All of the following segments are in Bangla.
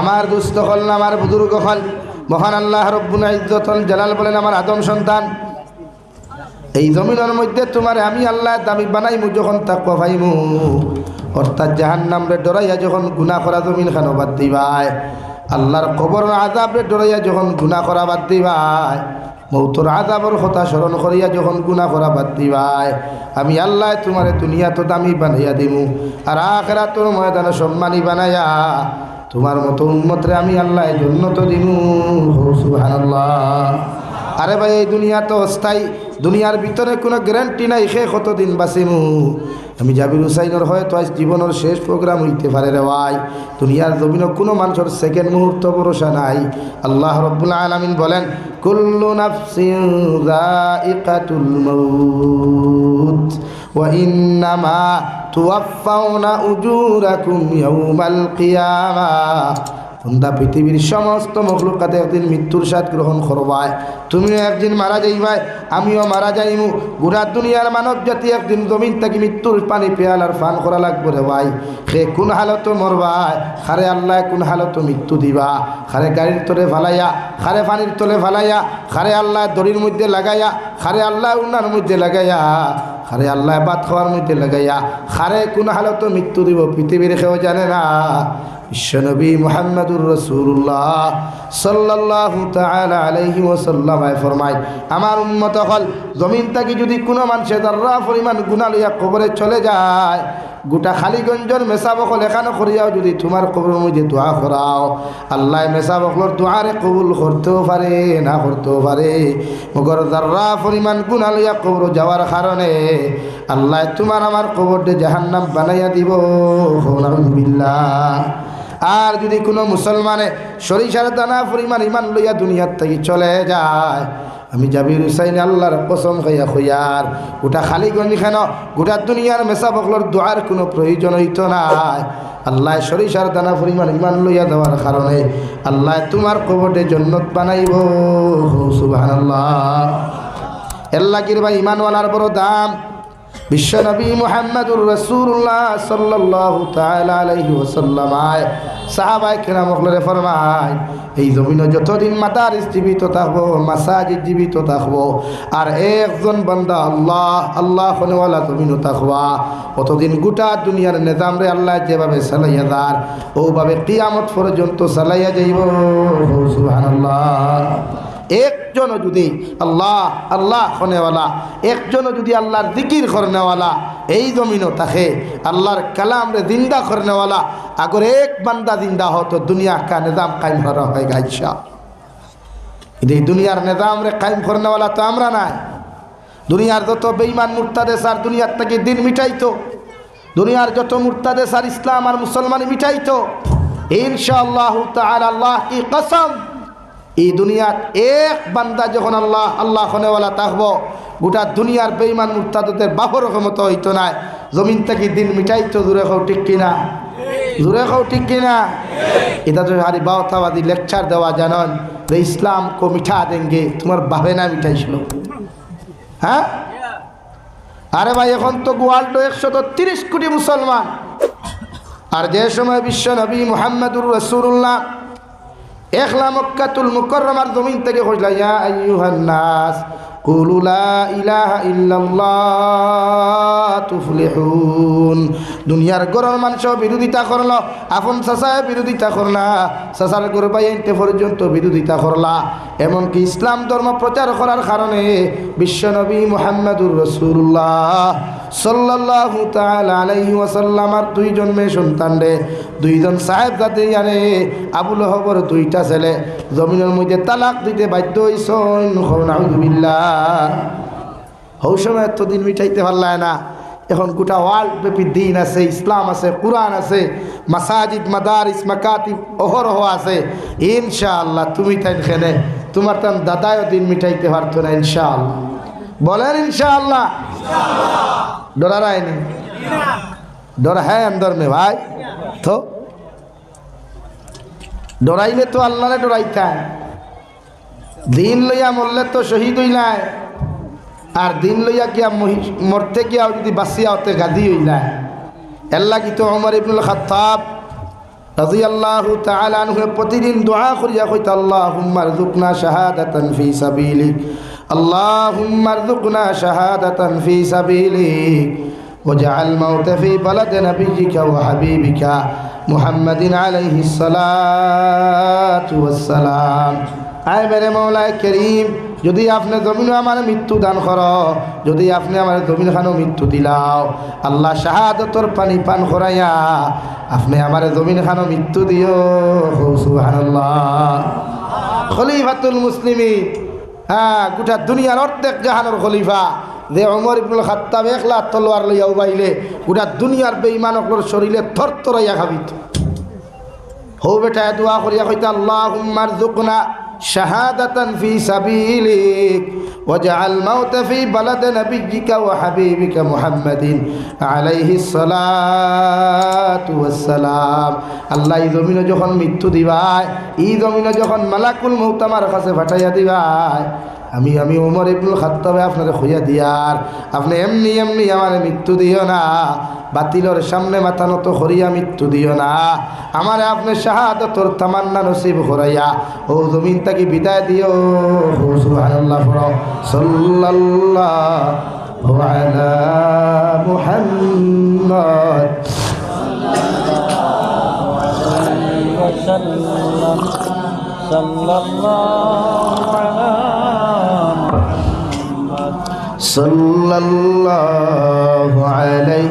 আমার দুস্থ হল আমার বুজুর্গ হল মহান আল্লাহ রব্বুল জালাল বলেন আমার আদম সন্তান, এই জমিনের মধ্যে তোমার আমি আল্লাহ দামি বানাইমু, যখন তাকওয়া ভাইমু অর্থাৎ জাহান নামরে ডরাইয়া যখন গুণা করা জমিন খানো বাদ দিবাই আল্লাহর কবর আজাবরে ডরাইয়া যখন গুণা করা বাদ দিবাই মৌতর আজাবর কথা স্মরণ করিয়া যখন গুণা করা বাদ দিবাই আমি আল্লাহ তোমারে দুনিয়া তো দামি বানাইয়া দিমু, আর আখেরা তোর ময়দানে সম্মানী বানাইয়া তোমার মতো উন্মতরে আমি আল্লাহ জন্য তো সুবহানাল্লাহ। আরে ভাই, এই দুনিয়া তো অস্থায়ী। দুনিয়ার ভিতরে কোনো গ্যারান্টি নাই সে কতদিন বাঁচিমু। আমি জাবির হুসাইনের হয়তো আজ জীবনের শেষ প্রোগ্রাম হইতে পারে রে ভাই। দুনিয়ার জমিন কোনো মানুষের সেকেন্ড মুহূর্ত ভরসা নাই। আল্লাহ রব্বুল আলমিন বলেন, কুল্লু মাউত, ওয়া ইন্নামা তুওয়াফাউনা উজুরাকুম ইয়াউমাল কিয়ামাহ বন্ধা পৃথিবীর সমস্ত মখলুকাতে একদিন মৃত্যুর স্বাদ গ্রহণ করবায়। তুমিও একদিন মারা যাইবাই আমিও মারা যাইমু। গোটা দুনিয়ার মানব জাতি একদিন জমিন থাকি মৃত্যুর পানি পেয়ালার ফান করা লাগবে রে ভাই। সে কোন হালত মরবাই খারে আল্লাহ, কোন হালত মৃত্যু দিবা? খারে গাড়ির তলে ফালাইয়া, খারে পানির তলে ফালাইয়া, খারে আল্লাহ দড়ির মধ্যে লাগাইয়া, খারে আল্লাহ উনার মধ্যে লাগাইয়া। খারে আল্লাহ বাদ খাওয়ার মধ্যে লাগাইয়া, খারে কোন হালত মৃত্যু দিব, পৃথিবীর কেউ জানে না। বিশ্বনবী মোহাম্মদুর রসুল্লাহ সাল্লাহ আলহি ওসাল্লামায় ফরমাই আমার উন্মত হল জমিন থাকি যদি কোনো মানুষের দর্রা পরিমাণ গুণা লইয়া কবরে চলে যায় গোটা খালিগঞ্জের মেসা বকল এখানে করিয়াও যদি তোমার কবরের মধ্যে দোয়া করাও আল্লাহ মেসা বকলর দোয়ারে কবুল করতেও পারে না করতেও পারে মগর দ্বারা পরিমাণ গুণা লইয়া কবর যাওয়ার কারণে আল্লাহ তোমার আমার কবরটে জাহান্নাম বানাইয়া দিব। বিল্লাহ আর যদি কোনো মুসলমানে সরিষার দানা পরিমাণ ইমান লইয়া দুনিয়ার থেকে চলে যায় আমি জাবির হুসাইন আল্লাহর কসম খাইয়া খুইয়ার, গোটা খালি গঞ্জি খান গোটা দুনিয়ার মেসা বকলর দোয়ার কোনো প্রয়োজন হইত নাই আল্লাহ সরিষার দানা পরিমাণ ইমান লইয়া দেওয়ার কারণে আল্লাহ তোমার কবটে জন্নত বানাইব। সুবাহ আল্লাহ এল্লাগির ভাই, ইমানওয়ালার বড় দাম। বিশ্বনবী মোহাম্মদুর রসুল্লাহ সাল্লাহ তালাহি ওসাল্লামায় সাহাবাই কেরামকলরে ফরমায়, এই জমিনে যতদিন মাতার জীবিত থাকব, মাসাজিদ জীবিত থাকব, আর একজন বান্দা আল্লাহ আল্লাহ হনেওয়ালা জমিনও থাকবা অতদিন গোটা দুনিয়ার নেজাম রে আল্লাহ যেভাবে চালাইয়া দার, ওভাবে কিয়ামত পর্যন্ত চালাইয়া যাইব। সুবহানাল্লাহ। একজনও যদি আল্লাহ আল্লাহ খনেওয়ালা একজনও যদি আল্লাহর দিকির খরনেওয়ালা এই জমিনও থাকে আল্লাহর কালামরে জিন্দা খরনেওয়ালা আগর এক বান্দা জিন্দা হতো দুনিয়া কা নিজাম কায়েম করা হয় কিন্তু এই দুনিয়ার নিজাম রে কায়েম খরনেওয়ালা তো আমরা নাই। দুনিয়ার যত বেইমান মুরতাদেশ আর দুনিয়ার থেকে দিন মিটাইতো, দুনিয়ার যত মুরতাদেশ আর ইসলাম আর মুসলমান মিটাইতো, ইনশাআল্লাহ তাআলা আল্লাহ কি কসম এই দুনিয়ার এক বান্দা যখন আল্লাহ আল্লাহ খনেওয়ালা থাকব গোটা দুনিয়ার বেইমান মুরতাদের বাপর ক্ষমতা হইতো না। জমিন থেকে দিন মিটাইতো দূরে খাও ঠিক কিনা দূরে খাও ঠিক কিনা এটা তো হারি বাওতাবাদী লেকচার দেওয়া জানন যে ইসলাম কো মিঠা দেঙ্গে তোমার বাপে না মিঠাইছিল হ্যাঁ? আরে ভাই, এখন তো গোয়াল্ড একশত তিরিশ কোটি মুসলমান। আর যে সময় বিশ্ব নবী মোহাম্মদুর রসুল্লাহ এখলা মক্কাতুল মুকররমার জমিন থেকে কইলা, ইয়া আইয়ুহান নাস কুলু লা ইলাহা ইল্লাল্লাহ তুফলিহুন। দুনিয়ার গরর মানুষ বিরোধিতা করল, আপন চাচায় বিরোধিতা করলা, চাচার গরবাই আনতে পর্যন্ত বিরোধিতা করলা। এমনকি ইসলাম ধর্ম প্রচার করার কারণে বিশ্বনবী মোহাম্মদুর রসুল্লাহ সাল্লাহ আলাইহি ওয়াসাল্লামার দুইজন মেয়ে সন্তান রে। দুইজন সাহেব জাতি আরে আবুল হবর দুইটা ছেলে। জমিনের মধ্যে তালাক দিতে বাধ্য হইসন হৌ সময় এতদিন মিটাইতে পারলায় না। এখন গোটা ওয়ার্ল্ড ব্যাপী দিন আছে, ইসলাম আছে, কোরআন আছে, মাসাজিদ, মাদারিস মাকাতি অহরহ আছে। ইনশাআল্লাহ তুমি তাই খেলে। তোমার তান দাদাও দিন মিটাইতে পারতো না ইনশাআল্লাহ। বলেন ইনশাআল্লাহ। ডরার আইনি ডর হ্যাঁ অন্দর মে ভাই তো ডরাইলে তো আল্লাহরে ডরাইতা দিন লইয়া মরলে তো শহীদ হইলায় আর দিন লইয়া গিয়া মরতে গিয়া যদি বাসিয়া হতে গাদি হইলায় এল্লা কি তো অমর ইবনুল খাত্তাব রাদিয়াল্লাহু তাআলা আনহু প্রতিদিন দোয়া করিয়া কইতা আল্লাহুম্মা রযুকনা শাহাদাতান ফি সাবিলিক আল্লাহুম্মা রযুকনা শাহাদাতান ফি সাবিলিক واجعل الموت في بلد نبيك وحبيبك محمد عليه الصلاة والسلام আয় মেরে মৌলায় করিম যদি আপনি জমিন আমার মৃত্যু দান কর যদি আপনি আমার জমিন খানো মৃত্যু দিলাও আল্লাহ শাহাদতর পানি পান করাইয়া আপনি আমার জমিন খানো মৃত্যু দিও সুবহানাল্লাহ খলিফাতুল মুসলিমি হ্যাঁ গোটা দুনিয়ার অর্ধেক জাহানোর খলিফা। যে অমর ইবনুল খাত্তাব একলা তলোয়ার লইয়া উবাইলে, গোটা দুনিয়ার বেঈমানকর শরীরে থর তরাইয়া খাবিত। হৌ বেটা দোয়া করিয়া কইতে আল্লাহ হুম্মার জুকনা শাহাদাতান ফি সাবিলিক وجعل الموت في بلد نبيك وحبيبك محمد عليه الصلاة والسلام আল্লাহ এই জমিনে যখন মৃত্যু দিবাই এই জমিনে যখন মালাকুল মৌত আমার কাছে ফাটাইয়া দিবাই আমি আমি ওমর ইবনুল খাত্তাবে আপনার খুঁজা দিয়ার আপনি এমনি এমনি আমার মৃত্যু দিও না। বাতিলর সামনে মাথা নত করিয়া মৃত্যু দিও না। আমার আপনি শাহাদতর তামান্না নসিব করাইয়া ও জমিন তাকে বিদায় দিও? সুবহানাল্লাহ পড়ো। সাল্লাল্লাহু صلى الله عليه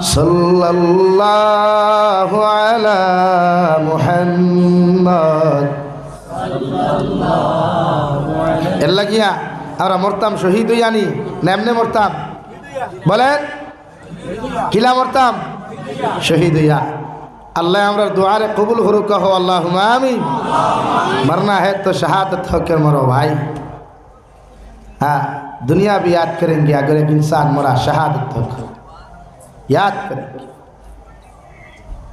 صلى الله على محمد এল্লা গিয়া আমরা মরতাম, শহীদ জানি নেমনে মরতাম? বলেন, কিলা মরতাম? শহীদ ইয়া আল্লাহ আমরা দোয়ারে কবুল হরুক আল্লাহ আমি মরনা হ্যাঁ তো শাহাদত হকের মরো ভাই। हाँ दुनिया भी याद करेंगे अगर एक इंसान मरा शहादत तक याद करेंगे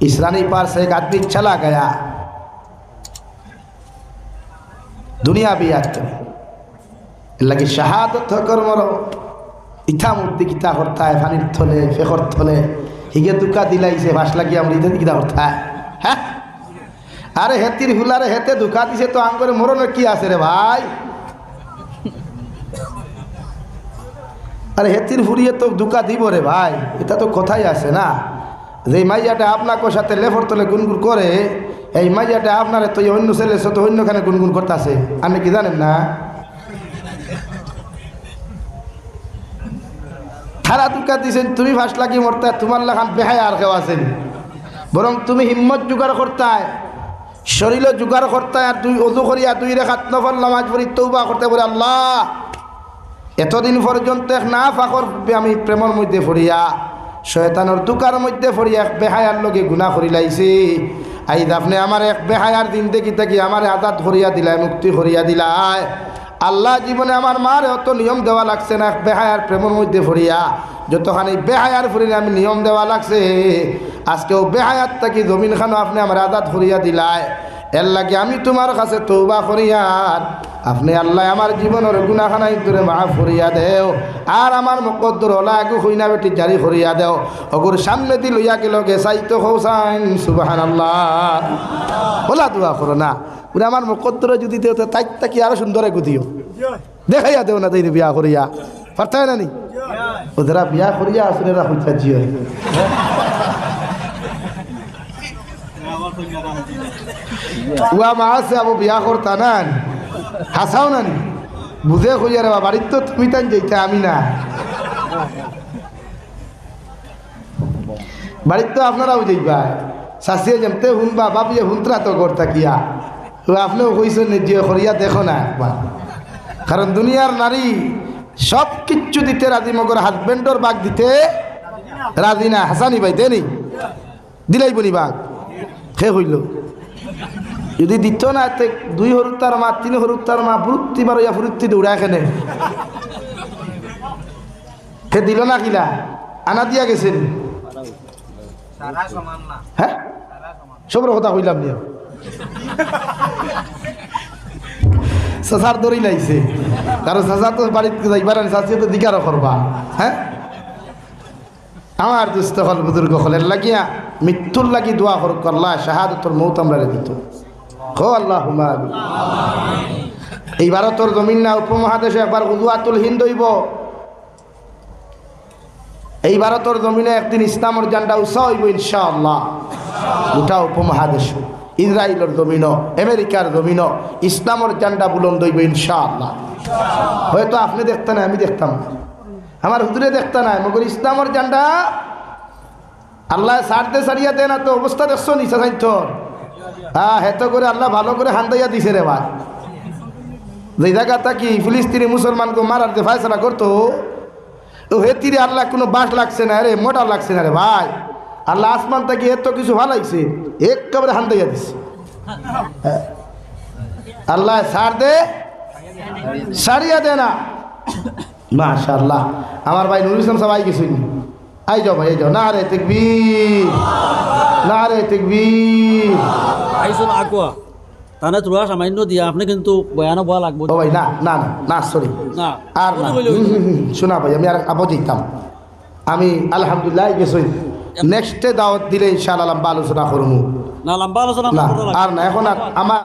इसरानी पार से एक आदमी चला गया दुनिया भी याद करें लगे शहादत होकर मरो इथा मूर्ति किता होता है फानिर थले फेखर थले हिगे दुखा दिलाई से भाष लगी हम इधर किता होता है, है? अरे हेतिर हुलारे हेते दुखा दी से तो आम करे मरो ना की आसे रे भाई আরে হেতির ফুরিয়ে তো দুকা দিব রে ভাই, এটা তো কথাই আছে না। যে মাইয়াটা আপনাকে সাথে লেফর তলে গুনগুন করে, এই মাইয়াটা আপনার তো অন্য ছেলের সাথে অন্যখানে গুনগুন করতেছে। আপনি কি জানেন না? থারা দুকা দিছেন, তুমি ফাঁস লাগি মরতে, তোমার লাখান বেহায় আর কেউ আছেন। বরং তুমি হিম্মত জোগাড় করতায় শরীর জোগাড় করতায়, আর তুই অজু করিয়া তুই রেখাত নফল নামাজ পড়ি তৌবা করতে বলে আল্লাহ এতদিন পর্যন্ত এক না ফাঁকর আমি প্রেমর মধ্যে ফরিয়া শয়তানোর দুকার মধ্যে ফরিয়া এক বেহায়ার লগে গুণা করি লাইছি। আই আপনি আমার এক বেহায়ার দিন দেখি থাকি আমার আজাদ করিয়া দিলায় মুক্তি করিয়া দিলায় আল্লাহ জীবনে আমার মার অত নিয়ম দেওয়া লাগছে না, এক বেহায়ার প্রেমের মধ্যে ফরিয়া যতখানি বেহায়ার ফুরিলে আমি নিয়ম দেওয়া লাগছে, আজকেও বেহায়াত থাকি জমিন খানো আপনি আমার আজাদ করিয়া দিলায় এর লাগে আমি তোমার কাছে তৌবা করিয়ার আপনি আল্লাহ আমার জীবনের গুণাখানাই দূরে মা ফরিয়া দেও। আর আমার মকদ্দর হলা আগু হইনা বেটি, জারি করিয়া দেও। অগুর সামনে দি লইয়া গেল, গেছাইতো হৌসাইন সুবাহান আল্লাহ ওলা দোয়া করো না। ওরা আমার মকদ্দরে যদি দেও, তো তাই তাকি আরও সুন্দরে গুদিও দেখাইয়া দেও না তাই বিয়া করিয়া। পারতাই না নি? ওদেরা বিয়া করিয়া আসলে হইতা জিও। উয়া মা আছে, আবু বিয়া করতা না হাসাও না নি? বুঝে কইয়া রে বাড়ির তো তুমি তাই যেতে আমি না। বাড়ির তো আপনারাও যাইবা। শাসিয়ে যেমতে শুনবা বাবিয়ে শুনতরা তো করতা কিয়া আপনিও কইছেন যে করিয়া দেখো না একবার। কারণ দুনিয়ার নারী সব কিচ্ছু দিতে রাজি, মগর হাজবেন্ডর বাঘ দিতে রাজি না। হাসানি ভাই, দেনি? দিলাই বনি বাঘ সে হইল যদি দিত না তে দুই হরুত্তার মা, তিন হরুত্তার মা ফুরুত্তি বারো ইয়া ফুরুত্তি দৌড়া এখানে সে দিল না কিলা আনা দিয়া গেছেন। হ্যাঁ সবর কথা কইলাম নিয়ে সাসার দড়ি লাইছে কারণ সাসা তো বাড়িতে যাইবার সাসিয়ে তো দিকারও করবা হ্যাঁ আমার দুস্থ হল বুজুর্গ হলের লাগিয়া মৃত্যুর লাগি দোয়া করুক আল্লাহ শাহাদতর মৌত আমরা দিত। আল্লাহ এই ভারতর জমিন না, উপমহাদেশে একবার উদুয়াতুল হিন্দ হইব। এই ভারতর জমিনে একদিন ইসলামর জান্ডা উৎসাহ হইব ইনশাআল্লাহ। গোটা উপমহাদেশ ইসরায়েলের জমিন আমেরিকার জমিন ইসলামর জান্ডা বুলন্দ হইব ইনশাআল্লাহ। হয়তো আপনি দেখতেন আমি দেখতাম না। আমার হুদুরে দেখতে নাই, মগর ইসলামর জান্ডা আল্লাহ সারতে সারিয়া দেয় না তো অবস্থা দেখছ নিশা সাইথর হ্যাঁ হেতো করে আল্লাহ ভালো করে হান্দাইয়া দিছে রে ভাই। যে জায়গাটা কি ফিলিস্তিনি মুসলমানকে মারার যে ফায়সলা করতো, ও হেতিরে আল্লাহ কোনো বাস লাগছে না রে, মোটা লাগছে না রে ভাই। আল্লাহ আসমান থেকে এত কিছু ভালাইছে একেবারে হান্দাইয়া দিছে। হ্যাঁ। আল্লাহ সার দে সারিয়া দে না। মাশাল্লাহ আমার ভাই নুর ইসলাম সবাই কিছু আই যাও ভাই, আই যাও। না রে, তেকবীর। না রে তেকবীর। আইসুন আকুয়া। তাহলে তোরা সামান্য দিয়া আপনি কিন্তু বয়ানো বয়া লাগবো। ও ভাই না না না না সরি না আর শোনা ভাই আমি আর আবো দিতাম। আমি আলহামদুলিল্লাহ গেছি। নেক্সটে দাওয়াত দিলে ইনশাআল্লাহ লম্বা আলোচনা করব না লম্বা আলোচনা না। আর না এখন আমার